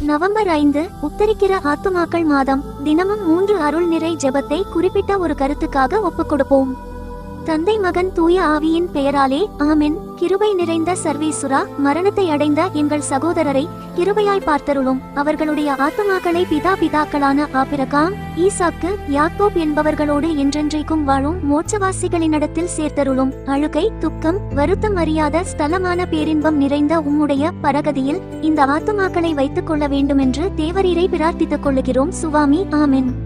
November ஐந்து உத்தரிக்கிற ஆத்துமாக்கள் மாதம். தினமும் மூன்று அருள் நிறை ஜெபத்தை குறிப்பிட்ட ஒரு கருத்துக்காக ஒப்புக் கொடுப்போம் தந்தை மகன் தூய ஆவியின் பெயராலே ஆமென். கிருபை நிறைந்த சர்வேசுரா மரணத்தை அடைந்த எங்கள் சகோதரரை கிருபையாய் பார்த்தருளும். அவர்களுடைய ஆத்துமாக்களை பிதா பிதாக்களான ஆபிரகாம் ஈசாக்கு யாக்கோப் என்பவர்களோடு என்றென்றைக்கும் வாழும் மோட்சவாசிகளினிடத்தில் சேர்த்தருளும். அழுகை துக்கம் வருத்தம் அறியாத ஸ்தலமான பேரின்பம் நிறைந்த உம்முடைய பரகதியில் இந்த ஆத்துமாக்களை வைத்துக் கொள்ள வேண்டுமென்று தேவரீரை பிரார்த்தித்துக் கொள்ளுகிறோம் சுவாமி ஆமென்.